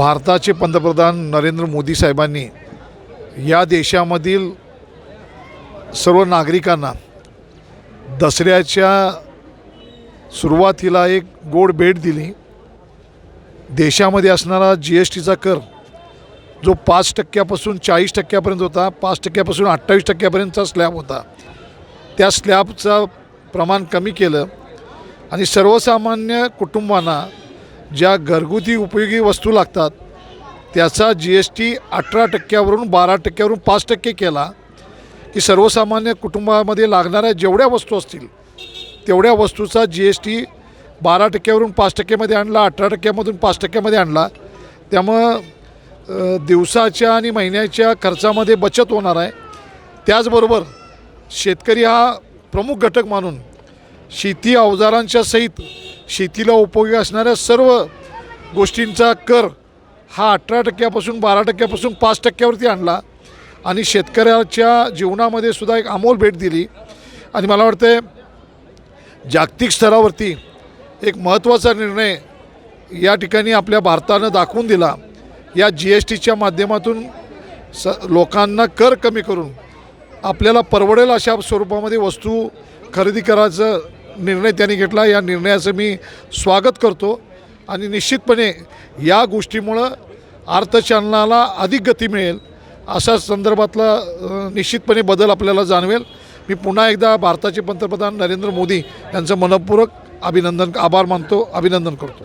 भारताचे पंतप्रधान नरेंद्र मोदी साहेबांनी या देशामधील सर्व नागरिकांना दसऱ्याच्या सुरुवातीला एक गोड भेट दिली. देशामध्ये असणारा जी एस टीचा कर जो पाच टक्क्यापासून चाळीस टक्क्यापर्यंत होता पाच टक्क्यापासून अठ्ठावीस टक्क्यापर्यंतचा स्लॅब होता. त्या स्लॅबचं प्रमाण कमी केलं आणि सर्वसामान्य कुटुंबांना ज्या घरगुती उपयोगी वस्तू लागतात त्याचा जी एस टी अठरा टक्क्यावरून बारा टक्क्यावरून पाच टक्के केला की सर्वसामान्य कुटुंबामध्ये लागणाऱ्या जेवढ्या वस्तू असतील तेवढ्या वस्तूचा जी एस टी बारा टक्क्यावरून पाच टक्क्यामध्ये आणला अठरा टक्क्यामधून पाच टक्क्यामध्ये आणला. त्यामुळं दिवसाच्या आणि महिन्याच्या खर्चामध्ये बचत होणार आहे. त्याचबरोबर शेतकरी हा प्रमुख घटक मानून शेती अवजारांच्या सहित शेतीला उपयोगी असणाऱ्या सर्व गोष्टींचा कर हा अठरा टक्क्यापासून बारा टक्क्यापासून पाच टक्क्यावरती आणला आणि शेतकऱ्याच्या जीवनामध्ये सुद्धा एक अमोल भेट दिली. आणि मला वाटतं जागतिक स्तरावरती एक महत्त्वाचा निर्णय या ठिकाणी आपल्या भारतानं दाखवून दिला. या जी एस टीच्या माध्यमातून स लोकांना कर कमी करून आपल्याला परवडेल अशा स्वरूपामध्ये वस्तू खरेदी करायचं निर्णय त्यांनी घेतला. या निर्णयाचं मी स्वागत करतो आणि निश्चितपणे या गोष्टीमुळं अर्थचलनाला अधिक गती मिळेल अशा संदर्भातला निश्चितपणे बदल आपल्याला जाणवेल. मी पुन्हा एकदा भारताचे पंतप्रधान नरेंद्र मोदी यांचं मनपूर्वक अभिनंदन आभार मानतो अभिनंदन करतो.